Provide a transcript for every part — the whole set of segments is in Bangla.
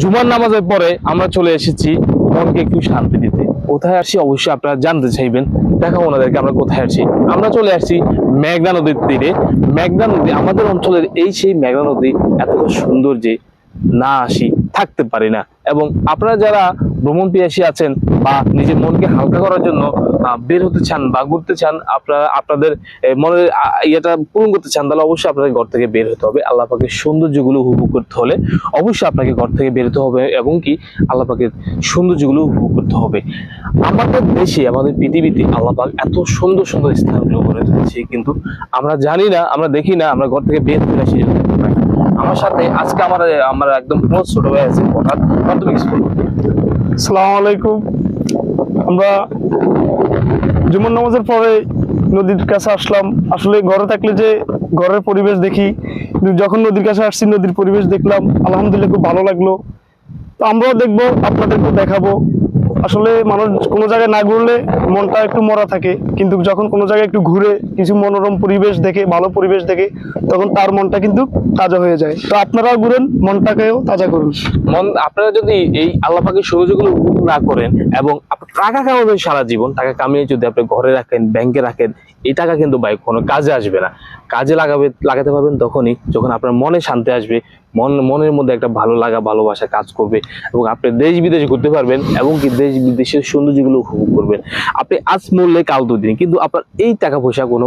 জুমার নামাজের পরে আমরা চলে এসেছি মনকে একটু শান্তি দিতে। কোথায় আসি অবশ্যই আপনারা জানতে চাইবেন। দেখা ওনাদেরকে আমরা কোথায় আসি। আমরা চলে আসছি মেঘনা নদীর তীরে। মেঘনা নদী আমাদের অঞ্চলের এই সেই মেঘনা নদী এতটা সুন্দর যে না আসি। থাকতে পারি না। এবং আপনারা যারা ভ্রমণ পিয়াসী আছেন বা নিজের মনকে হালকা করার জন্য বের হতে চান বা ঘুরতে চান, আপনারা, আপনাদের মনের ইয়েটা পূরণ করতে চান, তাহলে অবশ্যই আপনাকে ঘর থেকে বের হতে হবে। আল্লাহ পাকের সৌন্দর্যগুলো উপভোগ করতে হলে অবশ্যই আপনাকে ঘর থেকে বের হতে হবে এবং কি আল্লাহ পাকের সৌন্দর্যগুলো উপভোগ করতে হবে। আমাদের দেশে, আমাদের পৃথিবীতে আল্লাহ পাক এত সুন্দর সুন্দর স্থানগুলো করে তুলেছে, কিন্তু আমরা জানি না, আমরা দেখি না, আমরা ঘর থেকে বের হতে জন্য দেখতে পাই না। আমার সাথে আজকে আমার আমার একদম ক্লোজ ছোট ভাই আছে হঠাৎ প্রাথমিক স্কুল আসসালামু আলাইকুম। আমরা জুমার নামাজের পরে নদীর কাছে আসলাম। আসলে ঘরে থাকলে যে ঘরের পরিবেশ দেখি যখন নদীর কাছে আসছি, নদীর পরিবেশ দেখলাম, আলহামদুলিল্লাহ খুব ভালো লাগল। তো আমরাও দেখব, আপনাদেরকেও দেখাবো। আসলে মানুষ কোনো জায়গায় না ঘুরলে মনটা একটু মরা থাকে। কিন্তু যখন কোনো জায়গায় একটু ঘুরে কিছু মনোরম পরিবেশ দেখে, ভালো পরিবেশ দেখে, তখন তার মনটা কিন্তু তাজা হয়ে যায়। তো আপনারাও ঘুরেন, মনটাকেও তাজা করুন। মন, আপনারা যদি এই আল্লাহ পাখির সৌন্দর্যগুলো না করেন এবং টাকা কামাবেন সারা জীবন? টাকা কামিয়ে যদি আপনি ঘরে রাখেন ব্যাংকে রাখেন, এই টাকা কিন্তু বাইক কোনো কাজে আসবে না। কাজে লাগাবে, লাগাতে পারবেন তখনই যখন আপনার মনে শান্তি আসবে, মন, মনের মধ্যে একটা ভালো লাগা, ভালোবাসা কাজ করবে এবং আপনি দেশ বিদেশ ঘুরতে পারবেন এবং কি দেশ বিদেশের সৌন্দর্যগুলো উপভোগ করবেন। আপনি আজ মূল্যে কাল দুদিন, কিন্তু আপনার এই টাকা পয়সা কোনো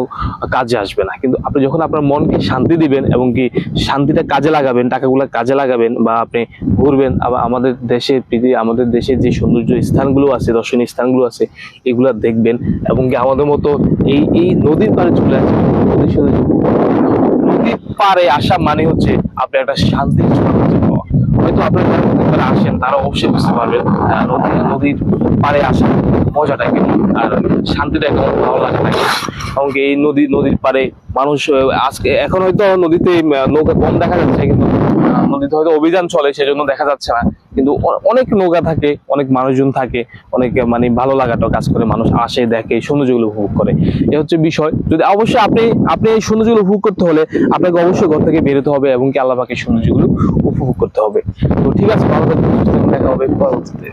কাজে আসবে না। কিন্তু আপনি যখন আপনার মনকে শান্তি দিবেন এবং কি শান্তিটা কাজে লাগাবেন, টাকাগুলো কাজে লাগাবেন বা আপনি ঘুরবেন, আবার আমাদের দেশের পৃথিবী, আমাদের দেশের যে সৌন্দর্য স্থানগুলো আছে দর্শনীয় স্থানগুলো আছে, এগুলা দেখবেন। এবং কি আমাদের মতো এই এই নদীর পাড়ে চলে আসবেন নদীর করবেন। নদীর পাড়ে আসা মানে হচ্ছে আপনি একটা শান্তির হয়তো আপনারা আসেন, তারা অবশ্যই বুঝতে পারবেন নদী, নদীর পাড়ে আসা মজাটা কেমন আর শান্তিটা কেমন ভালো লাগাটা কেমন এবং এই নদী, নদীর পাড়ে মানুষ আজকে, এখন হয়তো নদীতে নৌকা কম দেখা যাচ্ছে, কিন্তু নদীতে হয়তো অভিযান চলে সেজন্য দেখা যাচ্ছে না। কিন্তু অনেক নৌকা থাকে অনেক মানুষজন থাকে অনেক মানে ভালো লাগাটা কাজ করে মানুষ আসে দেখে সৌন্দর্যগুলো উপভোগ করে। এ হচ্ছে বিষয়। যদি অবশ্যই আপনি আপনি এই সৌন্দর্যগুলো উপভোগ করতে হলে আপনাকে অবশ্যই ঘর থেকে বেরোতে হবে এবং কি আল্লাহ পাকের সৌন্দর্যগুলো উপভোগ করতে হবে। তো ঠিক আছে ভালো থাকবেন, দেখা হবে পরবর্তীতে।